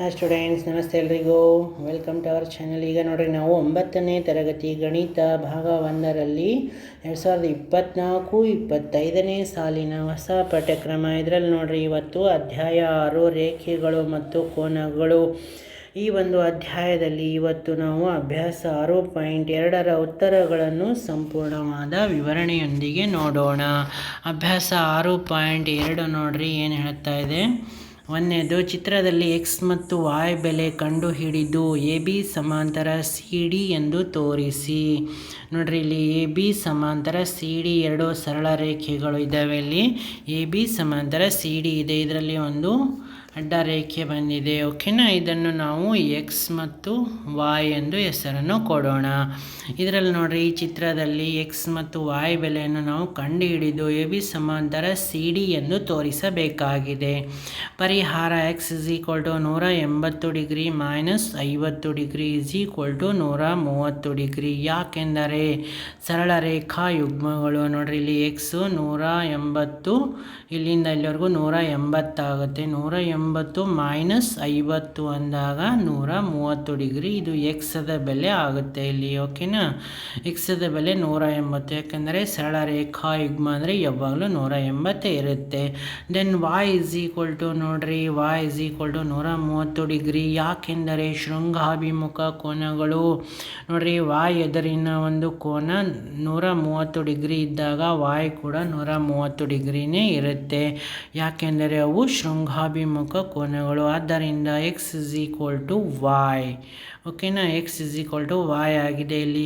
Hi students ನಮಸ್ತೆ ಎಲ್ರಿಗೂ. Welcome to our channel ಈಗ ನೋಡಿರಿ, ನಾವು ಒಂಬತ್ತನೇ ತರಗತಿ ಗಣಿತ ಭಾಗ ಒಂದರಲ್ಲಿ ಎರಡು ಸಾವಿರದ ಇಪ್ಪತ್ತ್ನಾಲ್ಕು ಇಪ್ಪತ್ತೈದನೇ ಸಾಲಿನ ಹೊಸ ಪಠ್ಯಕ್ರಮ. ಇದರಲ್ಲಿ ನೋಡಿರಿ, ಇವತ್ತು ಅಧ್ಯಾಯ ಆರು, ರೇಖೆಗಳು ಮತ್ತು ಕೋನಗಳು. ಈ ಒಂದು ಅಧ್ಯಾಯದಲ್ಲಿ ಇವತ್ತು ನಾವು ಅಭ್ಯಾಸ ಆರು ಪಾಯಿಂಟ್ ಎರಡರ ಉತ್ತರಗಳನ್ನು ಸಂಪೂರ್ಣವಾದ ವಿವರಣೆಯೊಂದಿಗೆ ನೋಡೋಣ. ಅಭ್ಯಾಸ ಆರು ಪಾಯಿಂಟ್ ಎರಡು ನೋಡಿರಿ, ಏನು ಹೇಳ್ತಾ ಇದೆ? ಒಂದನೇದು, ಚಿತ್ರದಲ್ಲಿ ಎಕ್ಸ್ ಮತ್ತು ವಾಯ್ ಬೆಲೆ ಕಂಡುಹಿಡಿದು ಎ ಬಿ ಸಮಾಂತರ ಸಿ ಡಿ ಎಂದು ತೋರಿಸಿ. ನೋಡ್ರಿ, ಇಲ್ಲಿ ಎ ಬಿ ಸಮಾಂತರ ಸಿ ಡಿ ಎರಡು ಸರಳ ರೇಖೆಗಳು ಇದ್ದಾವೆ. ಇಲ್ಲಿ ಎ ಬಿ ಸಮಾಂತರ ಸಿ ಡಿ ಇದೆ. ಇದರಲ್ಲಿ ಒಂದು ಅಡ್ಡ ರೇಖೆ ಬಂದಿದೆ. ಓಕೆನಾ? ಇದನ್ನು ನಾವು ಎಕ್ಸ್ ಮತ್ತು ವಾಯ್ ಎಂದು ಹೆಸರನ್ನು ಕೊಡೋಣ. ಇದರಲ್ಲಿ ನೋಡ್ರಿ, ಈ ಚಿತ್ರದಲ್ಲಿ ಎಕ್ಸ್ ಮತ್ತು ವಾಯ್ ಬೆಲೆಯನ್ನು ನಾವು ಕಂಡುಹಿಡಿದು ಎ ಬಿ ಸಮಾಂತರ ಸಿ ಡಿ ಎಂದು ತೋರಿಸಬೇಕಾಗಿದೆ. ಪರಿಹಾರ ಎಕ್ಸ್ ಇಸ್ ಈಕ್ವಲ್ ಟು ನೂರ ಎಂಬತ್ತು ಡಿಗ್ರಿ ಮೈನಸ್ ಐವತ್ತು ಡಿಗ್ರಿ ಇಸ್ ಈಕ್ವಲ್ ಟು ನೂರ ಮೂವತ್ತು ಡಿಗ್ರಿ. ಯಾಕೆಂದರೆ ಸರಳ ರೇಖಾ ಯುಗ್ಮಗಳು ನೋಡ್ರಿ, ಇಲ್ಲಿ ಎಕ್ಸು ನೂರ ಎಂಬತ್ತು ಇಲ್ಲಿಂದ ಇಲ್ಲಿವರೆಗೂ ನೂರ ಎಂಬತ್ತಾಗುತ್ತೆ ನೂರ ಎಂಬತ್ತು ಮೈನಸ್ ಐವತ್ತು ಅಂದಾಗ ನೂರ ಮೂವತ್ತು ಡಿಗ್ರಿ. ಇದು ಎಕ್ಸದ ಬೆಲೆ ಆಗುತ್ತೆ ಇಲ್ಲಿ ಓಕೆನಾ ಎಕ್ಸದ ಬೆಲೆ ನೂರ ಎಂಬತ್ತು. ಯಾಕೆಂದರೆ ಸರಳ ರೇಖಾ ಯುಗ್ಮ ಅಂದರೆ ಯಾವಾಗಲೂ ನೂರ ಎಂಬತ್ತೇ ಇರುತ್ತೆ. Then Y is equal to ನೋಡ್ರಿ ವಾಯ್ ಇಸ್ ಈಕ್ವಲ್ ಟು ನೂರ ಮೂವತ್ತು ಡಿಗ್ರಿ. ಯಾಕೆಂದರೆ ಶೃಂಗಾಭಿಮುಖ ಕೋನಗಳು, ನೋಡ್ರಿ ವಾಯ್ ಎದುರಿನ ಒಂದು ಕೋನ ನೂರ ಮೂವತ್ತು ಡಿಗ್ರಿ ಇದ್ದಾಗ ವಾಯ್ ಕೂಡ ನೂರ ಮೂವತ್ತು ಡಿಗ್ರಿನೇ ಇರುತ್ತೆ. ಯಾಕೆಂದರೆ ಅವು ಶೃಂಗಾಭಿಮುಖ ಕೋನಗಳು. ಆದ್ದರಿಂದ X is equal to Y ಓಕೆನಾ X is equal to Y ಆಗಿದೆ. ಇಲ್ಲಿ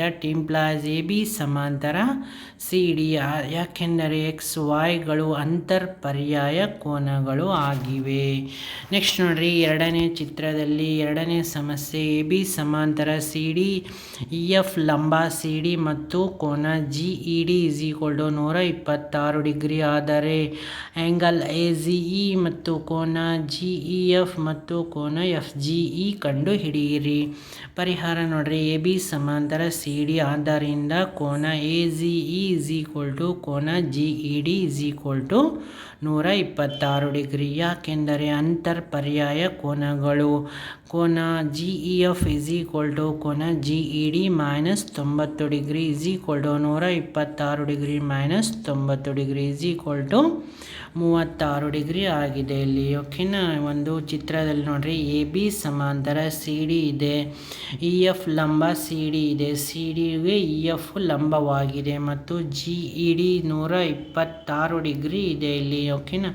ದಟ್ ಇಂಪ್ಲಾಯ್ಸ್ ಎ ಬಿ ಸಮಾಂತರ ಸಿ ಡಿ ಯಾಕೆಂದರೆ ಎಕ್ಸ್ ವಾಯ್ಗಳು ಅಂತರ್ ಪರ್ಯಾಯ ಕೋನಗಳು ಆಗಿವೆ. ನೆಕ್ಸ್ಟ್ ನೋಡ್ರಿ, ಎರಡನೇ ಚಿತ್ರದಲ್ಲಿ ಎರಡನೇ ಸಮಸ್ಯೆ ಎ ಬಿ ಸಮಾಂತರ ಸಿ ಡಿ ಇ ಎಫ್ ಲಂಬ ಸಿ ಡಿ ಮತ್ತು ಕೋನ G E D is equal to ನೂರ ಇಪ್ಪತ್ತಾರು ಡಿಗ್ರಿ. ಆದರೆ ಆ್ಯಂಗಲ್ ಎ ಜಿ ಇ ಮತ್ತು ಕೋನ ಜಿ ಇ ಎಫ್ ಮತ್ತು ಕೋನ ಎಫ್ ಜಿ ಇ ಕಂಡು ಹಿಡಿಯಿರಿ ಪರಿಹಾರ ನೋಡ್ರಿ, ಎ, ಬಿ ಸಮಾಂತರ ಸಿ, ಡಿ ಆದ್ದರಿಂದ ಕೋನ A G E is equal to ಕೋನ G, E, D is equal to ನೂರ ಇಪ್ಪತ್ತಾರು ಡಿಗ್ರಿ. ಯಾಕೆಂದರೆ ಅಂತರ್ ಪರ್ಯಾಯ ಕೋನಗಳು, ಕೋನ G E F is equal to ಕೋನ ಜಿ ಇ ಡಿ ಮೈನಸ್ ತೊಂಬತ್ತು ಡಿಗ್ರಿ ಇಸ್ ಈಕ್ವಲ್ ಟು ನೂರ ಇಪ್ಪತ್ತಾರು ಡಿಗ್ರಿ ಮೈನಸ್ ತೊಂಬತ್ತು ಡಿಗ್ರಿ ಇಸ್ ಈಕ್ವಲ್ ಟು ಮೂವತ್ತಾರು ಡಿಗ್ರಿ ಆಗಿದೆ ಇಲ್ಲಿ. ಓಕೆನಾ? ಒಂದು ಚಿತ್ರದಲ್ಲಿ ನೋಡ್ರಿ. ಎ ಬಿ ಸಮಾಂತರ ಸಿ ಡಿ ಇದೆ. ಇ ಎಫ್ ಲಂಬ ಸಿ ಡಿ ಇದೆ. ಸಿ ಡಿಗೆ ಇ ಎಫ್ ಲಂಬವಾಗಿದೆ ಮತ್ತು ಜಿ ಇ ಡಿ ನೂರ ಇಪ್ಪತ್ತಾರು ಡಿಗ್ರಿ ಇದೆ ಇಲ್ಲಿ. ಓಕೆನಾ?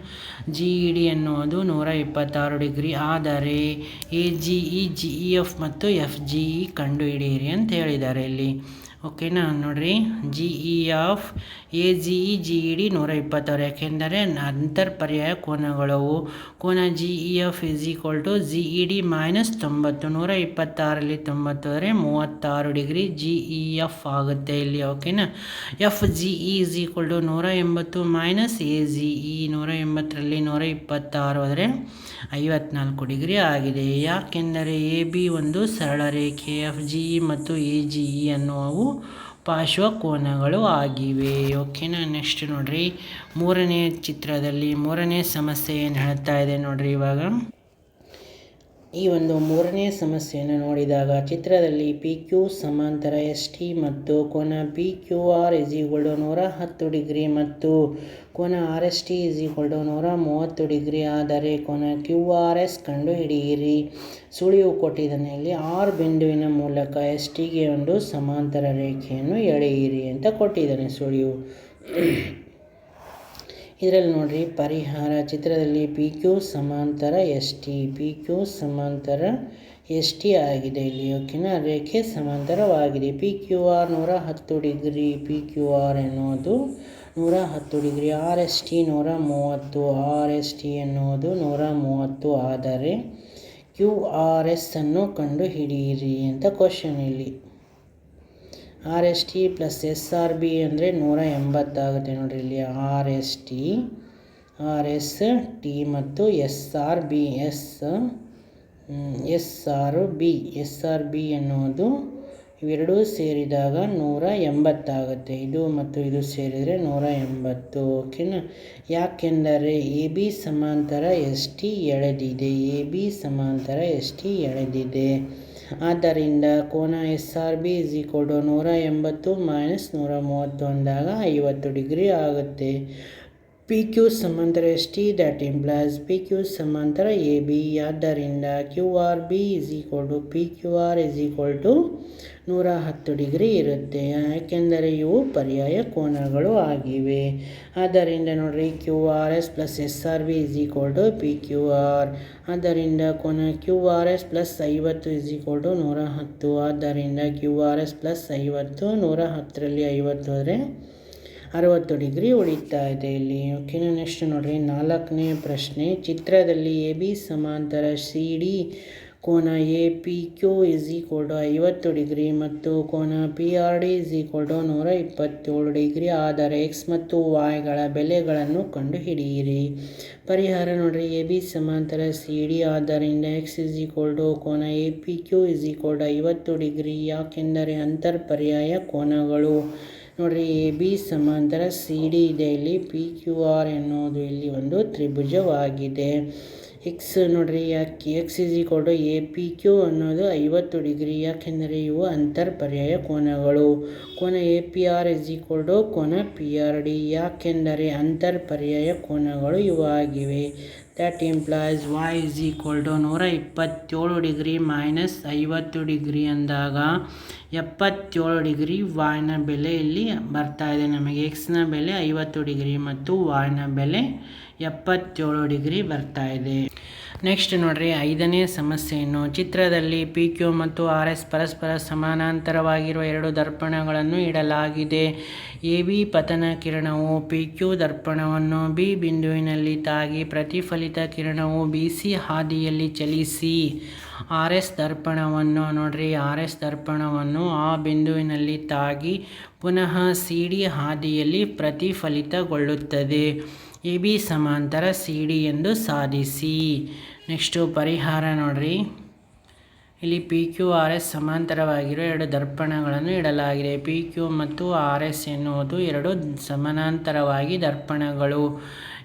ಜಿ ಇ ಡಿ ಅನ್ನೋದು ನೂರ ಇಪ್ಪತ್ತಾರು ಡಿಗ್ರಿ. ಆದರೆ A G E G E F ಮತ್ತು ಎಫ್ ಜಿ ಇ ಕಂಡುಹಿಡಿಯಿರಿ ಅಂತ ಹೇಳಿದ್ದಾರೆ ಇಲ್ಲಿ. ಓಕೆನಾ ನೋಡ್ರಿ G E of A G E G E D ನೂರ ಇಪ್ಪತ್ತಾರು. ಯಾಕೆಂದರೆ ಅಂತರ್ ಪರ್ಯಾಯ ಕೋನಗಳವು. ಕೋನ G E F is equal to G E D minus ತೊಂಬತ್ತು, ನೂರ ಇಪ್ಪತ್ತಾರಲ್ಲಿ ತೊಂಬತ್ತು ಅಂದರೆ ಮೂವತ್ತಾರು ಡಿಗ್ರಿ ಜಿ ಇ ಎಫ್ ಆಗುತ್ತೆ ಇಲ್ಲಿ ಓಕೆನಾ F G E is equal to ನೂರ ಎಂಬತ್ತು ಮೈನಸ್ ಎ ಜಿ ಇ ನೂರ ಎಂಬತ್ತರಲ್ಲಿ ನೂರ ಇಪ್ಪತ್ತಾರು ಅಂದರೆ ಐವತ್ನಾಲ್ಕು ಡಿಗ್ರಿ ಆಗಿದೆ. ಯಾಕೆಂದರೆ ಎ ಬಿ ಒಂದು ಸರಳ ರೇಖೆ ಎಫ್ ಜಿ ಇ ಮತ್ತು ಎ ಜಿ ಇ ಅನ್ನುವವು ಪಾರ್ಶ್ವಕೋನಗಳು ಆಗಿವೆ. ಓಕೆನಾ? ನೆಕ್ಸ್ಟ್ ನೋಡ್ರಿ. ಮೂರನೇ ಚಿತ್ರದಲ್ಲಿ ಮೂರನೇ ಸಮಸ್ಯೆ ಏನು ಹೇಳ್ತಾ ಇದೆ ನೋಡ್ರಿ ಇವಾಗ? ಈ ಒಂದು ಮೂರನೇ ಸಮಸ್ಯೆಯನ್ನು ನೋಡಿದಾಗ ಚಿತ್ರದಲ್ಲಿ ಪಿ ಕ್ಯೂ ಸಮಾಂತರ ಎಸ್ ಟಿ ಮತ್ತು ಕೋನ P Q R is equal to ನೂರ ಹತ್ತು ಡಿಗ್ರಿ ಮತ್ತು ಕೋನ R S T is equal to ನೂರ ಮೂವತ್ತು ಡಿಗ್ರಿ. ಆದರೆ ಕೋನ ಕ್ಯೂ ಆರ್ ಎಸ್ ಕಂಡುಹಿಡಿಯಿರಿ. ಸುಳಿವು ಕೊಟ್ಟಿದ್ದಾನೆ ಇಲ್ಲಿ ಆರ್ ಬಿಂದುವಿನ ಮೂಲಕ ಎಸ್ ಟಿಗೆ ಒಂದು ಸಮಾಂತರ ರೇಖೆಯನ್ನು ಎಳೆಯಿರಿ ಅಂತ ಕೊಟ್ಟಿದ್ದಾನೆ ಸುಳಿವು. ಇದರಲ್ಲಿ ನೋಡ್ರಿ, ಪರಿಹಾರ ಚಿತ್ರದಲ್ಲಿ ಪಿ ಕ್ಯೂ ಸಮಾಂತರ ಎಸ್ ಟಿ ಪಿ ಕ್ಯೂ ಸಮಾಂತರ ಎಸ್ ಟಿ ಆಗಿದೆ ಇಲ್ಲಿ, ಓಕೆನಾ? ರೇಖೆ ಸಮಾಂತರವಾಗಿದೆ. ಪಿ ಕ್ಯೂ ಆರ್ ನೂರ ಹತ್ತು ಡಿಗ್ರಿ ಪಿ ಕ್ಯೂ ಆರ್ ಎನ್ನುವುದು ನೂರ ಹತ್ತು ಡಿಗ್ರಿ ಆರ್ ಎಸ್ ಟಿ ನೂರ ಮೂವತ್ತು ಆರ್ ಎಸ್ ಟಿ ಎನ್ನುವುದು ನೂರ ಮೂವತ್ತು. ಆದರೆ ಕ್ಯೂ ಆರ್ ಎಸ್ ಅನ್ನು ಕಂಡುಹಿಡಿಯಿರಿ ಅಂತ ಕ್ವಶನ್ ಇಲ್ಲಿ. R S T plus S R B ಅಂದರೆ ನೂರ ಎಂಬತ್ತಾಗುತ್ತೆ ನೋಡಿರಿ ಇಲ್ಲಿ. R S T R S T ಮತ್ತು S R B S S R B S R B ಎನ್ನುವುದು ಇವೆರಡೂ ಸೇರಿದಾಗ ನೂರ ಎಂಬತ್ತಾಗುತ್ತೆ. ಇದು ಮತ್ತು ಇದು ಸೇರಿದರೆ ನೂರ ಎಂಬತ್ತು. ಓಕೆನಾ? ಯಾಕೆಂದರೆ ಎ ಬಿ ಸಮಾಂತರ ಎಸ್ ಟಿ ಎಳೆದಿದೆ. ಎ ಬಿ ಸಮಾಂತರ ಎಸ್ ಟಿ ಎಳೆದಿದೆ. ಆದ್ದರಿಂದ ಕೋನ S R B is equal to ನೂರ ಎಂಬತ್ತು ಮೈನಸ್ ನೂರ ಮೂವತ್ತೊಂದಾಗ ಐವತ್ತು ಡಿಗ್ರಿ ಆಗುತ್ತೆ. ಪಿ ಕ್ಯೂ ಸಮಾಂತರ S T that implies P Q ಸಮಾಂತರ ಎ ಬಿ ಆದ್ದರಿಂದ Q R B is equal to P Q R is equal to ನೂರ ಹತ್ತು ಡಿಗ್ರಿ ಇರುತ್ತೆ. ಯಾಕೆಂದರೆ ಇವು ಪರ್ಯಾಯ ಕೋನಗಳು ಆಗಿವೆ. ಆದ್ದರಿಂದ ನೋಡಿರಿ Q R S plus S R B is equal to P Q R ಆದ್ದರಿಂದ ಕೋನ ಕ್ಯೂ ಆರ್ ಎಸ್ ಪ್ಲಸ್ ಐವತ್ತು ಇಸ್ ಈಕ್ವಲ್ ಟು ನೂರ ಹತ್ತು. ಆದ್ದರಿಂದ ಕ್ಯೂ ಆರ್ ಎಸ್ ಪ್ಲಸ್ ಐವತ್ತು ನೂರ ಹತ್ತರಲ್ಲಿ ಐವತ್ತು ಅಂದರೆ ಅರವತ್ತು ಡಿಗ್ರಿ ಉಳಿತಾ ಇದೆ ಇಲ್ಲಿ. ಓಕೆನಾ ನೆಕ್ಸ್ಟ್ ನೋಡಿರಿ. ನಾಲ್ಕನೇ ಪ್ರಶ್ನೆ. ಚಿತ್ರದಲ್ಲಿ ಎ ಬಿ ಸಮಾಂತರ ಸಿ ಡಿ ಕೋನ A P Q is equal to ಐವತ್ತು ಡಿಗ್ರಿ ಮತ್ತು ಕೋನ P R D is equal to ನೂರ ಇಪ್ಪತ್ತೇಳು ಡಿಗ್ರಿ. ಆದರೆ ಎಕ್ಸ್ ಮತ್ತು ವಾಯ್ಗಳ ಬೆಲೆಗಳನ್ನು ಕಂಡುಹಿಡಿಯಿರಿ. ಪರಿಹಾರ ನೋಡಿರಿ. ಎ ಬಿ ಸಮಾಂತರ ಸಿ ಡಿ. ಆದ್ದರಿಂದ ಎಕ್ಸ್ ಇಸ್ ಈಕ್ವಲ್ ಟು ಕೋನ A P Q is equal to ಐವತ್ತು ಡಿಗ್ರಿ. ಯಾಕೆಂದರೆ ಅಂತರ್ ಪರ್ಯಾಯ ಕೋನಗಳು ನೋಡಿರಿ ಎ ಬಿ ಸಮಾಂತರ ಸಿ ಡಿ ಇದೆ ಇಲ್ಲಿ. ಪಿ ಕ್ಯೂ ಆರ್ ಎನ್ನುವುದು ಇಲ್ಲಿ ಒಂದು ತ್ರಿಭುಜವಾಗಿದೆ. ಎಕ್ಸ್ ನೋಡಿರಿ, ಯಾಕೆ X is equal to A P Q ಅನ್ನೋದು ಐವತ್ತು ಡಿಗ್ರಿ. ಯಾಕೆಂದರೆ ಇವು ಅಂತರ್ ಪರ್ಯಾಯ ಕೋನಗಳು. ಕೋನ A P R is equal to ಕೋನ ಪಿ ಆರ್ ಡಿ ಯಾಕೆಂದರೆ ಅಂತರ್ ಪರ್ಯಾಯ ಕೋನಗಳು ಇವಾಗಿವೆ that implies Y is equal to ನೂರ ಇಪ್ಪತ್ತೇಳು ಡಿಗ್ರಿ ಮೈನಸ್ ಐವತ್ತು ಡಿಗ್ರಿ ಅಂದಾಗ ಎಪ್ಪತ್ತೇಳು ಡಿಗ್ರಿ ವಾಯ್ನ ಬೆಲೆ ಇಲ್ಲಿ ಬರ್ತಾ ಇದೆ. ನಮಗೆ ಎಕ್ಸ್ನ ಬೆಲೆ ಐವತ್ತು ಡಿಗ್ರಿ ಮತ್ತು ವಾಯ್ನ ಬೆಲೆ ಎಪ್ಪತ್ತೇಳು ಡಿಗ್ರಿ ಬರ್ತಾ ಇದೆ. ನೆಕ್ಸ್ಟ್ ನೋಡ್ರಿ, ಐದನೇ ಸಮಸ್ಯೆಯನ್ನು ಚಿತ್ರದಲ್ಲಿ ಪಿ ಕ್ಯೂ ಮತ್ತು ಆರ್ ಎಸ್ ಪರಸ್ಪರ ಸಮಾನಾಂತರವಾಗಿರುವ ಎರಡು ದರ್ಪಣಗಳನ್ನು ಇಡಲಾಗಿದೆ. ಎ ಬಿ ಪತನ ಕಿರಣವು ಪಿ ಕ್ಯೂ ದರ್ಪಣವನ್ನು ಬಿ ಬಿಂದುವಿನಲ್ಲಿ ತಾಗಿ ಪ್ರತಿಫಲಿತ ಕಿರಣವು ಬಿ ಸಿ ಹಾದಿಯಲ್ಲಿ ಚಲಿಸಿ ಆರ್ ಎಸ್ ದರ್ಪಣವನ್ನು ನೋಡ್ರಿ ಆರ್ ಎಸ್ ದರ್ಪಣವನ್ನು ಆ ಬಿಂದುವಿನಲ್ಲಿ ತಾಗಿ ಪುನಃ ಸಿ ಡಿ ಹಾದಿಯಲ್ಲಿ ಪ್ರತಿಫಲಿತಗೊಳ್ಳುತ್ತದೆ. ಎ ಬಿ ಸಮಾಂತರ ಸಿ ಡಿ ಎಂದು ಸಾಧಿಸಿ. ನೆಕ್ಸ್ಟು ಪರಿಹಾರ ನೋಡ್ರಿ. ಇಲ್ಲಿ ಪಿ ಕ್ಯೂ ಆರ್ ಎಸ್ ಸಮಾಂತರವಾಗಿರುವ ಎರಡು ದರ್ಪಣಗಳನ್ನು ಇಡಲಾಗಿದೆ. ಪಿ ಕ್ಯೂ ಮತ್ತು ಆರ್ ಎಸ್ ಎನ್ನುವುದು ಎರಡು ಸಮಾನಾಂತರವಾಗಿ ದರ್ಪಣಗಳು.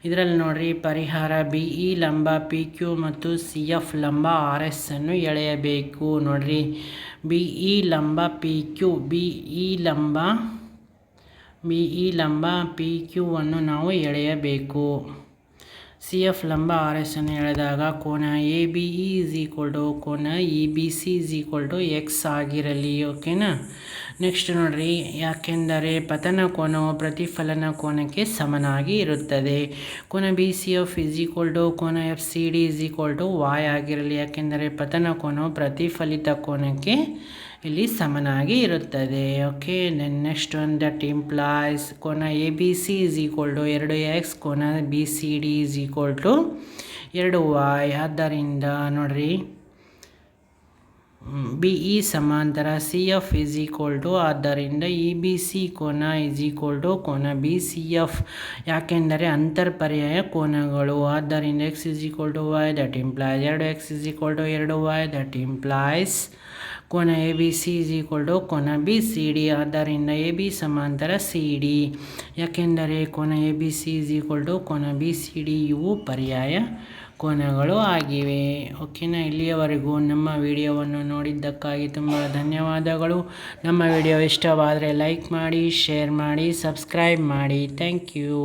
ಇದರಲ್ಲಿ ನೋಡ್ರಿ, ಪರಿಹಾರ ಬಿ, ಇ ಲಂಬ, ಪಿ ಕ್ಯೂ ಮತ್ತು ಸಿ ಎಫ್ ಲಂಬ ಆರ್ ಎಸ್ ಅನ್ನು ಎಳೆಯಬೇಕು. ನೋಡ್ರಿ, ಬಿ, ಇ ಲಂಬ, ಪಿ ಕ್ಯೂ, ಬಿ, ಇ ಲಂಬ ಬಿ ಇ ಲಂಬ ಪಿ ಕ್ಯೂ ಅನ್ನು ನಾವು ಎಳೆಯಬೇಕು. ಸಿ ಎಫ್ ಲಂಬ ಆರ್ ಎಸ್ ಅನ್ನು ಎಳೆದಾಗ ಕೋನ A B E is equal to ಕೋನ E B C is equal to X ಆಗಿರಲಿ, ಓಕೆನಾ? ನೆಕ್ಸ್ಟ್ ನೋಡ್ರಿ, ಯಾಕೆಂದರೆ ಪತನ ಕೋನವು ಪ್ರತಿಫಲನ ಕೋನಕ್ಕೆ ಸಮನಾಗಿ ಇರುತ್ತದೆ. ಕೋನ B C F is equal to ಕೋನ F C D is equal to Y ಆಗಿರಲಿ, ಯಾಕೆಂದರೆ ಪತನ ಕೋನವು ಪ್ರತಿಫಲಿತ ಕೋನಕ್ಕೆ ಇಲ್ಲಿ ಸಮನಾಗಿ ಇರುತ್ತದೆ. Okay then next one that implies ಕೋನ A B C is equal to ಎರಡು ಎಕ್ಸ್ ಕೋನ B C D is equal to ಎರಡು ವಾಯ್ ಆದ್ದರಿಂದ ನೋಡ್ರಿ ಬಿ ಇ ಸಮಾಂತರ C F is equal to ಆದ್ದರಿಂದ ಇ ಬಿ ಸಿ ಕೋನ ಇಸ್ ಈಕ್ವಲ್ ಟು ಕೋನ ಬಿ ಸಿ ಎಫ್ ಯಾಕೆಂದರೆ ಅಂತರ್ಪರ್ಯಾಯ ಕೋನಗಳು. ಆದ್ದರಿಂದ X is equal to Y that implies ಎರಡು ಎಕ್ಸ್ ಇಸ್ ಈಕ್ವಲ್ ಟು ಎರಡು ವೈ ದಟ್ ಇಂಪ್ಲಾಯ್ಸ್ ಕೋನ A B C is equal to ಕೋನ ಬಿ ಸಿ ಡಿ ಆದ್ದರಿಂದ ಎ ಬಿ ಸಮಾಂತರ ಸಿ ಡಿ ಯಾಕೆಂದರೆ ಕೋನ A B C is equal to ಕೋನ B C D ಇವು ಪರ್ಯಾಯ ಕೋನಗಳು ಆಗಿವೆ. ಓಕೆನಾ ಇಲ್ಲಿಯವರೆಗೂ ನಮ್ಮ ವಿಡಿಯೋವನ್ನು ನೋಡಿದ್ದಕ್ಕಾಗಿ ತುಂಬ ಧನ್ಯವಾದಗಳು. ನಮ್ಮ ವಿಡಿಯೋ ಇಷ್ಟವಾದರೆ ಲೈಕ್ ಮಾಡಿ ಶೇರ್ ಮಾಡಿ ಸಬ್ಸ್ಕ್ರೈಬ್ ಮಾಡಿ. Thank you